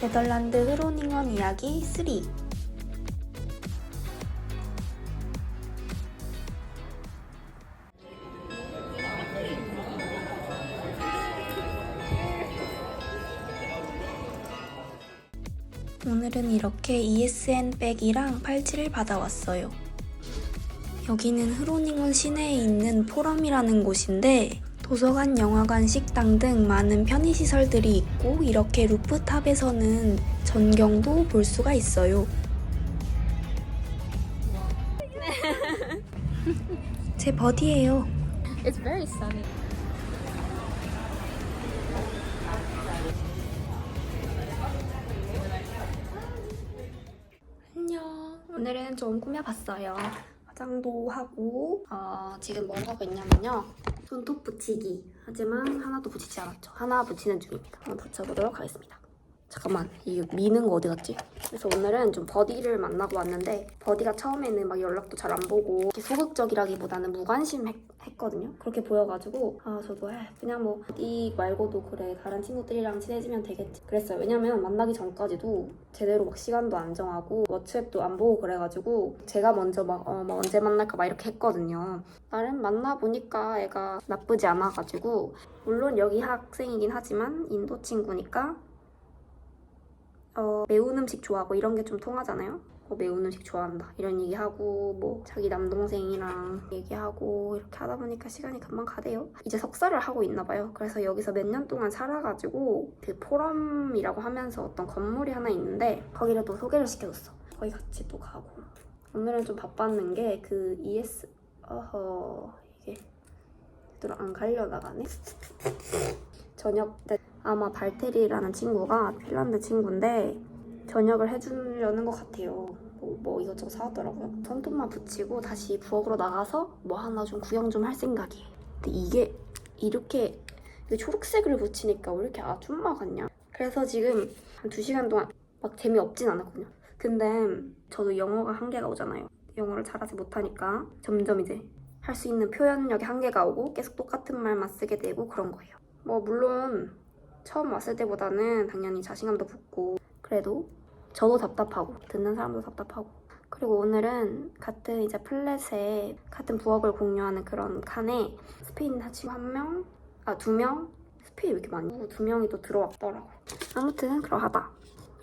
네덜란드 흐로닝언 이야기 3 오늘은 이렇게 ESN 백이랑 팔찌를 받아왔어요. 여기는 흐로닝원 시내에 있는 포럼이라는 곳인데 도서관, 영화관, 식당 등 많은 편의시설들이 있고 이렇게 루프탑에서는 전경도 볼 수가 있어요. 제 버디예요. It's very sunny. 안녕. 오늘은 좀 꾸며봤어요. 화장도 하고 어, 지금 뭘 하고 있냐면요. 손톱 붙이기. 하지만 하나도 붙이지 않았죠. 하나 붙이는 중입니다. 한번 붙여보도록 하겠습니다. 잠깐만, 이게 미는 거 어디 갔지? 그래서 오늘은 좀 버디를 만나고 왔는데 버디가 처음에는 막 연락도 잘 안 보고 이렇게 소극적이라기보다는 무관심 했, 거든요 그렇게 보여가지고 아 저도 에, 그냥 뭐 버디 말고도 그래 다른 친구들이랑 친해지면 되겠지 그랬어요. 왜냐면 만나기 전까지도 제대로 막 시간도 안 정하고 워츠앱도 안 보고 그래가지고 제가 먼저 막, 어, 막 언제 만날까 막 이렇게 했거든요. 나름 만나보니까 애가 나쁘지 않아가지고 물론 여기 학생이긴 하지만 인도 친구니까 어, 매운 음식 좋아하고 이런 게 좀 통하잖아요. 어, 매운 음식 좋아한다 이런 얘기하고 뭐 자기 남동생이랑 얘기하고 이렇게 하다 보니까 시간이 금방 가대요. 이제 석사를 하고 있나 봐요. 그래서 여기서 몇 년 동안 살아가지고 그 포럼이라고 하면서 어떤 건물이 하나 있는데 거기를 또 소개를 시켜줬어. 거기 같이 또 가고 오늘은 좀 바빴는 게 그 ES 어허 이게 얘들아 안 갈려 나가네. 저녁 때 아마 발테리라는 친구가 핀란드 친구인데 저녁을 해주려는 것 같아요. 뭐, 뭐 이것저것 사왔더라고요. 손톱만 붙이고 다시 부엌으로 나가서 뭐 하나 좀 구경 좀 할 생각이에요. 근데 이게 이렇게 초록색을 붙이니까 왜 이렇게 아줌마 같냐? 그래서 지금 한 2시간 동안 막 재미없진 않았거든요. 근데 저도 영어가 한계가 오잖아요. 영어를 잘하지 못하니까 점점 이제 할 수 있는 표현력에 한계가 오고 계속 똑같은 말만 쓰게 되고 그런 거예요. 뭐 물론 처음 왔을 때보다는 당연히 자신감도 붙고 그래도 저도 답답하고 듣는 사람도 답답하고 그리고 오늘은 같은 이제 플랫에 같은 부엌을 공유하는 그런 칸에 스페인 친구 한 명, 아 두 명, 스페인 왜 이렇게 많이? 두 명이 또 들어왔더라고요. 아무튼 그러하다.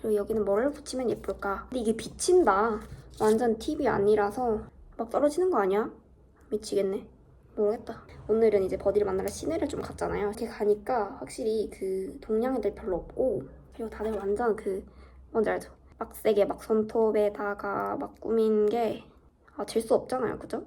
그리고 여기는 뭐를 붙이면 예쁠까? 근데 이게 비친다. 완전 팁이 아니라서 막 떨어지는 거 아니야? 미치겠네. 모르겠다. 오늘은 이제 버디를 만나러 시내를 좀 갔잖아요. 이렇게 가니까 확실히 그 동양 애들 별로 없고 그리고 다들 완전 그 뭔지 알죠? 빡세게 막 손톱에다가 막 꾸민 게 아, 질 수 없잖아요. 그죠?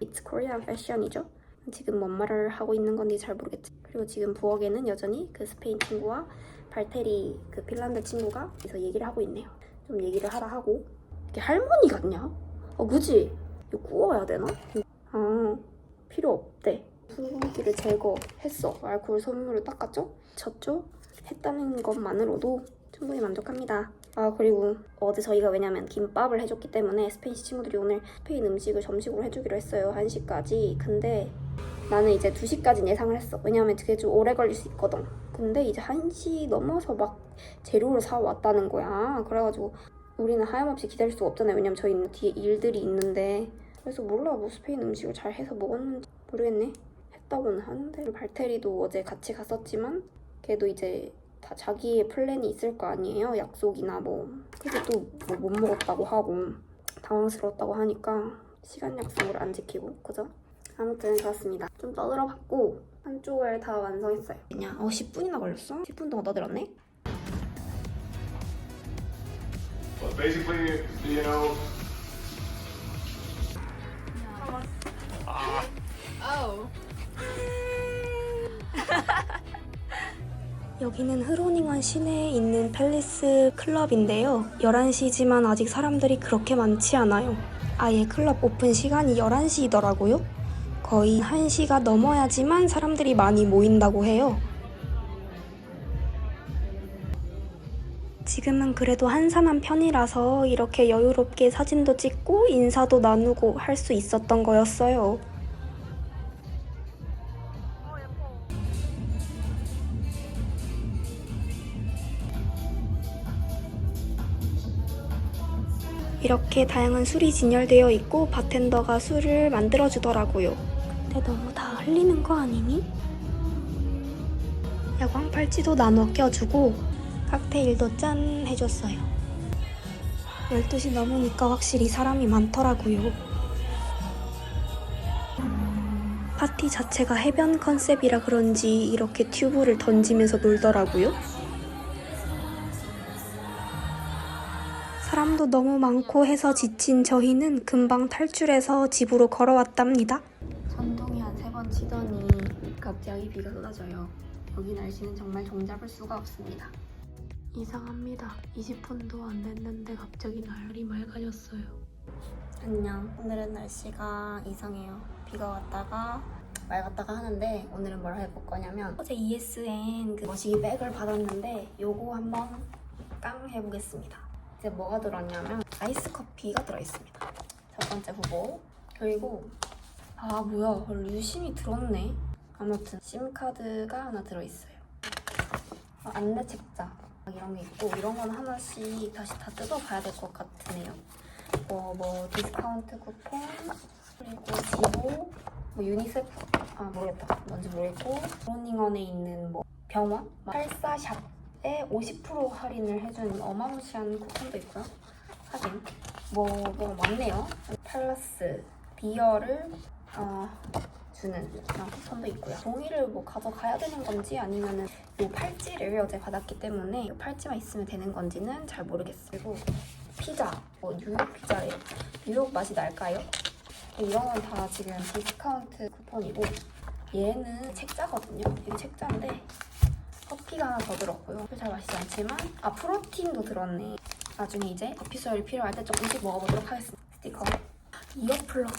It's Korean fashion이죠? 지금 뭔 말을 하고 있는 건지 잘 모르겠지. 그리고 지금 부엌에는 여전히 그 스페인 친구와 발테리 그 핀란드 친구가 그래서 얘기를 하고 있네요. 좀 얘기를 하라 하고 이게 할머니 같냐? 어 그지? 이거 구워야 되나? 아 필요 없대. 수분기를 제거했어. 알코올 섬유를 닦았죠? 쳤죠? 했다는 것만으로도 충분히 만족합니다. 아 그리고 어제 저희가 왜냐면 김밥을 해줬기 때문에 스페인 친구들이 오늘 스페인 음식을 점심으로 해주기로 했어요. 1시까지. 근데 나는 이제 2시까지 예상을 했어. 왜냐면 그게 좀 오래 걸릴 수 있거든. 근데 이제 1시 넘어서 막 재료를 사왔다는 거야. 그래가지고 우리는 하염없이 기다릴 수가 없잖아요. 왜냐면 저희 뒤에 일들이 있는데 그래서 몰라 뭐 스페인 음식을 잘 해서 먹었는지 모르겠네. 했다고는 하는데 발테리도 어제 같이 갔었지만 걔도 이제 다 자기의 플랜이 있을 거 아니에요. 약속이나 뭐. 그래서 또못 먹었다고 하고 당황스러웠다고 하니까 시간 약속을 안 지키고 그죠? 아무튼 그렇습니다. 좀 떠들어 봤고 한쪽을 다 완성했어요. 그냥 어 10분이나 걸렸어? 10분 동안 떠들었네? But 여기는 흐로닝원 시내에 있는 팰리스 클럽인데요. 11시지만 아직 사람들이 그렇게 많지 않아요. 아예 클럽 오픈 시간이 11시이더라고요. 거의 1시가 넘어야지만 사람들이 많이 모인다고 해요. 지금은 그래도 한산한 편이라서 이렇게 여유롭게 사진도 찍고 인사도 나누고 할 수 있었던 거였어요. 이렇게 다양한 술이 진열되어 있고 바텐더가 술을 만들어 주더라고요. 근데 너무 다 흘리는 거 아니니? 야광 팔찌도 나눠 껴주고 칵테일도 짠 해줬어요. 12시 넘으니까 확실히 사람이 많더라고요. 파티 자체가 해변 컨셉이라 그런지 이렇게 튜브를 던지면서 놀더라고요. 사람도 너무 많고 해서 지친 저희는 금방 탈출해서 집으로 걸어왔답니다. 전동이 한 세 번 치더니 갑자기 비가 쏟아져요. 여기 날씨는 정말 종잡을 수가 없습니다. 이상합니다. 20분도 안 됐는데 갑자기 날이 맑아졌어요. 안녕. 오늘은 날씨가 이상해요. 비가 왔다가 맑았다가 하는데 오늘은 뭘 해볼 거냐면 어제 ESN 그 머시기 백을 받았는데 요거 한번 깡 해보겠습니다. 이제 뭐가 들었냐면 아이스 커피가 들어있습니다. 첫 번째 후보. 그리고 아 뭐야 류심이 들었네. 아무튼 심카드가 하나 들어있어요. 아, 안내 책자 이런 게 있고 이런 건 하나씩 다시 다 뜯어봐야 될 것 같으네요. 뭐, 뭐 디스카운트 쿠폰 그리고 지도 뭐 유니세프 아 모르겠다 뭔지 모르겠고 로닝원에 있는 뭐 병원 84샵 에 50% 할인을 해주는 어마무시한 쿠폰도 있고요. 하긴 뭐 뭐가 많네요. 팔라스 비어를 어, 주는 그런 쿠폰도 있고요. 종이를 뭐 가져가야 되는 건지 아니면은 이 팔찌를 어제 받았기 때문에 이 팔찌만 있으면 되는 건지는 잘 모르겠어요. 피자, 뭐 뉴욕 피자예요. 뉴욕 맛이 날까요? 이런 건 다 지금 디스카운트 쿠폰이고 얘는 책자거든요. 이게 책자인데 커피가 하나 더 들었고요. 잘 마시지 않지만 아 프로틴도 들었네. 나중에 이제 커피 수혈이 필요할 때 조금씩 먹어보도록 하겠습니다. 스티커 이어 플러그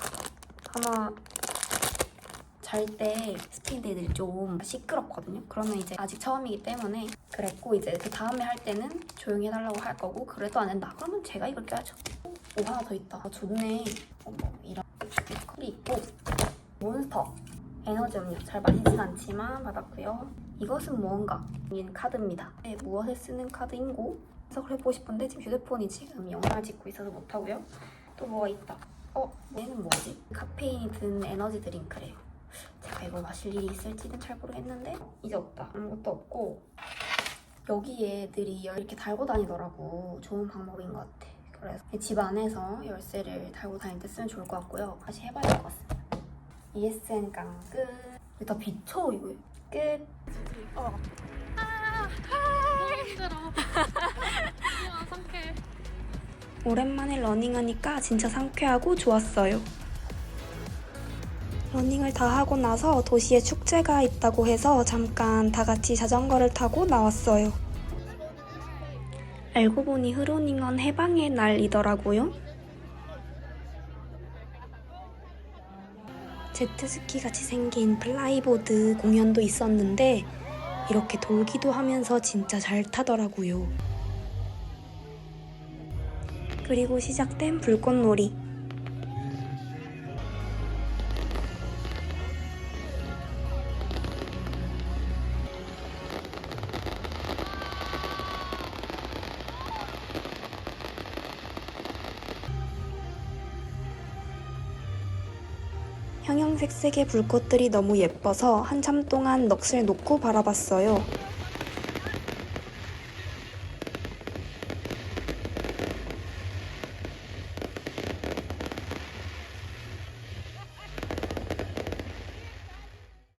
아마 잘 때 스피드들이 좀 시끄럽거든요. 그러면 이제 아직 처음이기 때문에 그랬고 이제 그 다음에 할 때는 조용히 해달라고 할 거고 그래도 안 된다. 그러면 제가 이걸 껴야죠. 오 하나 더 있다. 어, 좋네. 어머 이런 컬이 있고 몬스터 에너지 음료 잘 마시진 않지만 받았고요. 이것은 무언가 얘는 카드입니다. 네, 무엇에 쓰는 카드인고 해석을 해보고 싶은데 지금 휴대폰이 지금 영상을 찍고 있어서 못하고요. 또 뭐가 있다. 어? 얘는 뭐지? 카페인이 든 에너지 드링크래요. 제가 이거 마실 일이 있을지는 잘 모르겠는데 이제 없다. 아무것도 없고 여기에 애들이 이렇게 달고 다니더라고. 좋은 방법인 것 같아. 그래서 집 안에서 열쇠를 달고 다닐 때 쓰면 좋을 것 같고요. 다시 해봐야 될 것 같습니다. ESN 깡 끝. 다 비춰 이거. 끝. 너무 힘들어. 이만 상쾌. 오랜만에 러닝하니까 진짜 상쾌하고 좋았어요. 러닝을 다 하고 나서 도시에 축제가 있다고 해서 잠깐 다 같이 자전거를 타고 나왔어요. 알고 보니 흐로닝은 해방의 날이더라고요. 제트스키 같이 생긴 플라이보드 공연도 있었는데 이렇게 돌기도 하면서 진짜 잘 타더라고요. 그리고 시작된 불꽃놀이. 형형색색의 불꽃들이 너무 예뻐서 한참 동안 넋을 놓고 바라봤어요.